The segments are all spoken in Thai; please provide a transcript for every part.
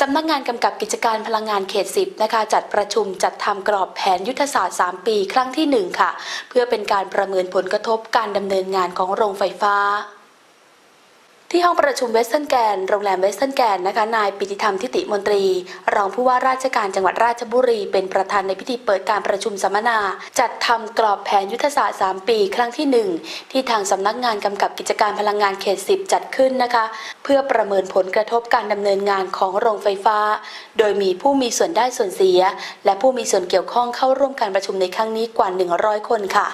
สำนักงานกำกับกิจการพลังงานเขต 10 นะคะ จัดประชุมจัดทำกรอบแผนยุทธศาสตร์ 3 ปีครั้งที่ 1 ค่ะ เพื่อเป็นการประเมินผลกระทบการดำเนินงานของโรงไฟฟ้า ที่ห้องประชุมเวสเทิร์นแกนโรงแรมเวสเทิร์นแกนนะคะนายปิติธรรมทิติมนตรี รองผู้ว่าราชการจังหวัดราชบุรี เป็นประธานในพิธีเปิดการประชุมสัมมนา จัดทำกรอบแผนยุทธศาสตร์ 3 ปี ครั้งที่ 1 ที่ทางสำนักงานกำกับกิจการพลังงานเขต 10 จัดขึ้นนะคะ เพื่อประเมินผลกระทบการดำเนินงานของโรงไฟฟ้า โดยมีผู้มีส่วนได้ส่วนเสีย และผู้มีส่วนเกี่ยวข้องเข้าร่วมการประชุมในครั้งนี้กว่า 100 คนค่ะ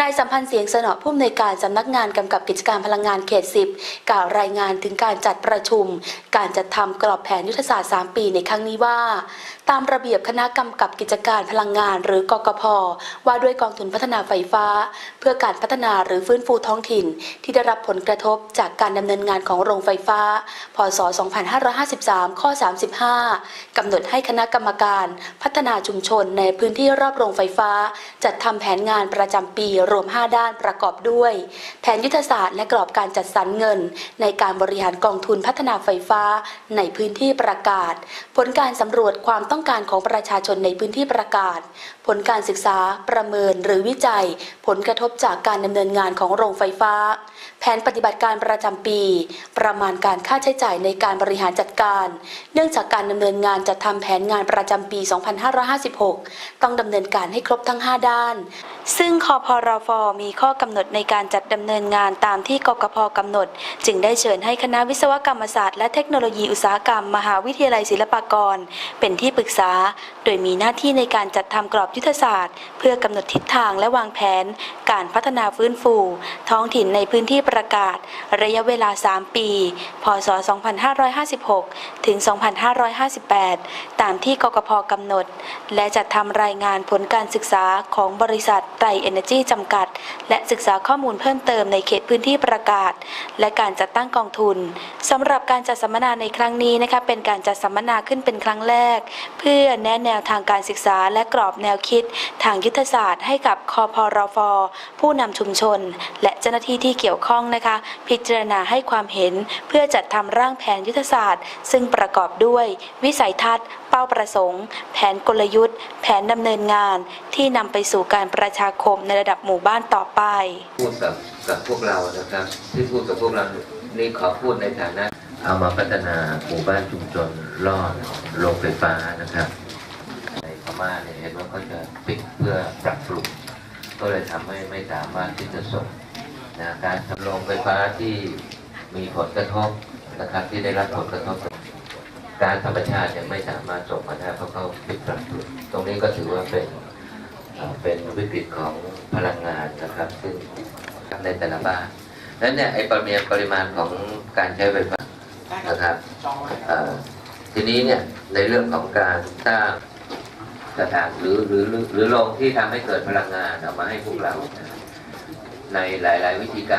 นายสัมพันธ์เสียงสนอผู้อำนวยการสำนักงานกำกับกิจการพลังงานเขต 10 กล่าวรายงานถึงการจัดประชุม การจัดทำกรอบแผนยุทธศาสตร์ 3 ปีในครั้งนี้ว่า ตามระเบียบคณะกำกับกิจการพลังงานหรือกกพว่าด้วยกองทุนพัฒนาไฟฟ้า เพื่อการพัฒนาหรือฟื้นฟูท้องถิ่น ที่ได้รับผลกระทบจากการดำเนินงานของโรงไฟฟ้า พศ 2553 ข้อ 35 กำหนดให้คณะกรรมการ พัฒนาชุมชนในพื้นที่รอบโรงไฟฟ้า จัดทำแผนงานประจำปีรวม 5 ด้านประกอบด้วย แผนยุทธศาสตร์และกรอบการจัดสรรเงิน ในการบริหารกองทุนพัฒนาไฟฟ้าในพื้นที่ประกาศ ผลการสำรวจความต้องการของประชาชนในพื้นที่ประกาศ ผลการศึกษาประเมินหรือวิจัย ผลกระทบจากการดำเนินงานของโรงไฟฟ้า แผนปฏิบัติการประจำปี ประมาณการค่าใช้จ่ายในการบริหารจัดการ เนื่องจากการดำเนินงานจะทำแผนงานประจำปี 2556 ต้องดำเนินการให้ครบทั้ง 5 ด้าน ซึ่งคอพรฟมีข้อกำหนดในการจัดดำเนินงานตามที่กกพกำหนด จึงได้เชิญให้คณะวิศวกรรมศาสตร์และเทคโนโลยีอุตสาหกรรม มหาวิทยาลัยศิลปากร เป็นที่ปรึกษา โดยมีหน้าที่ในการจัดทำกรอบยุทธศาสตร์ เพื่อกำหนดทิศทางและวางแผน การพัฒนาฟื้นฟู ท้องถิ่นในพื้นที่ประกาศ ระยะเวลา 3 ปี พศ 2556 ถึง 2558 ตามที่กกพกำหนด และจัดทำรายงานผลการศึกษาของบริษัทไตรเอเนจีจำกัด และศึกษาข้อมูลเพิ่มเติมในเขตพื้นที่ประกาศ และการจัดตั้งกองทุนสำหรับการจัดสัมมนาในครั้งนี้นะคะเป็นการจัดสัมมนาขึ้นเป็นครั้งแรก เพื่อแนะแนวทางการศึกษาและกรอบแนวคิด ทางยุทธศาสตร์ให้กับคอพรฟผู้นำชุมชน และเจ้าหน้าที่ที่เกี่ยวข้องนะคะ พิจารณาให้ความเห็น เพื่อจัดทำร่างแผนยุทธศาสตร์ ซึ่งประกอบด้วย วิสัยทัศน์ ป้าประสงค์ แผนกลยุทธ์ แผนดำเนินงานที่นำไปสู่การประชาคมในระดับหมู่บ้านต่อไป พูดกับกับพวกเรานะครับ ที่พูดกับพวกเรานี่ขอพูดในฐานะ เอามาพัฒนาหมู่บ้านชุมชนรอดโรงไฟฟ้านะครับในพม่าเนี่ยเห็นว่าเขาจะปิดเพื่อปรับปรุงก็เลยทำให้ไม่สามารถที่จะส่งนะการทำโรงไฟฟ้าที่มีผลกระทบนะครับที่ได้รับผลกระทบ การธรรมชาติยังไม่สามารถส่งมาได้เพราะเขาปิดปรับปรุงตรงนี้ก็ถือว่าเป็นเป็นวิกฤตของพลังงานนะครับ ซึ่งในแต่ละบ้านนั้นเนี่ยไอ้ปริมาณปริมาณของการใช้ไฟฟ้านะครับทีนี้เนี่ยในเรื่องของการสร้างสถานหรือหรือหรือโรงที่ทำให้เกิดพลังงานเอามาให้พวกเรา ในหลาย ๆ วิธีการ